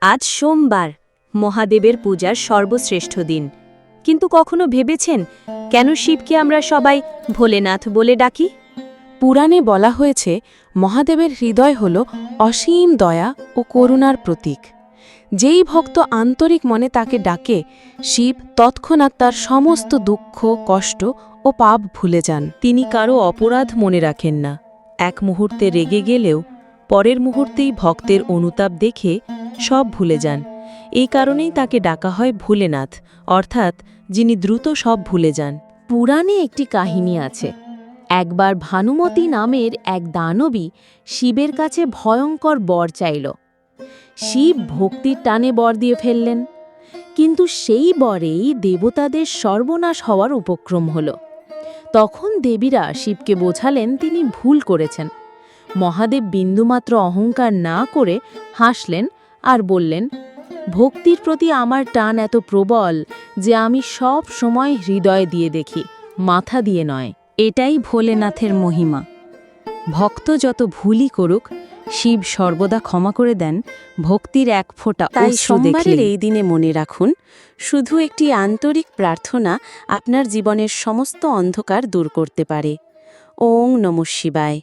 আজ সোমবার, মহাদেবের পূজার সর্বশ্রেষ্ঠ দিন। কিন্তু কখনো ভেবেছেন, কেন শিবকে আমরা সবাই ভোলেনাথ বলে ডাকি? পুরাণে বলা হয়েছে, মহাদেবের হৃদয় হল অসীম দয়া ও করুণার প্রতীক। যেই ভক্ত আন্তরিক মনে তাকে ডাকে, শিব তৎক্ষণাৎ তার সমস্ত দুঃখ, কষ্ট ও পাপ ভুলে যান। তিনি কারও অপরাধ মনে রাখেন না। এক মুহূর্তে রেগে গেলেও পরের মুহূর্তেই ভক্তের অনুতাপ দেখে সব ভুলে যান। এই কারণেই তাকে ডাকা হয় ভুলেনাথ, অর্থাৎ যিনি দ্রুত সব ভুলে যান। পুরাণে একটি কাহিনী আছে। একবার ভানুমতি নামের এক দানবী শিবের কাছে ভয়ঙ্কর বর চাইল। শিব ভক্তির টানে বর দিয়ে ফেললেন। কিন্তু সেই বরেই দেবতাদের সর্বনাশ হওয়ার উপক্রম হল। তখন দেবীরা শিবকে বোঝালেন তিনি ভুল করেছেন। মহাদেব বিন্দুমাত্র অহংকার না করে হাসলেন আর বললেন ভক্তির প্রতি আমার টান এত প্রবল যে আমি সব সময় হৃদয় দিয়ে দেখি মাথা দিয়ে নয়। এটাই ভোলেনাথের মহিমা। ভক্ত যত ভুলই করুক শিব সর্বদা ক্ষমা করে দেন ভক্তির এক ফোঁটা তাই সোমবারের এই দিনে মনে রাখুন শুধু একটি আন্তরিক প্রার্থনা আপনার জীবনের সমস্ত অন্ধকার দূর করতে পারে। ওং নমঃ শিবায়।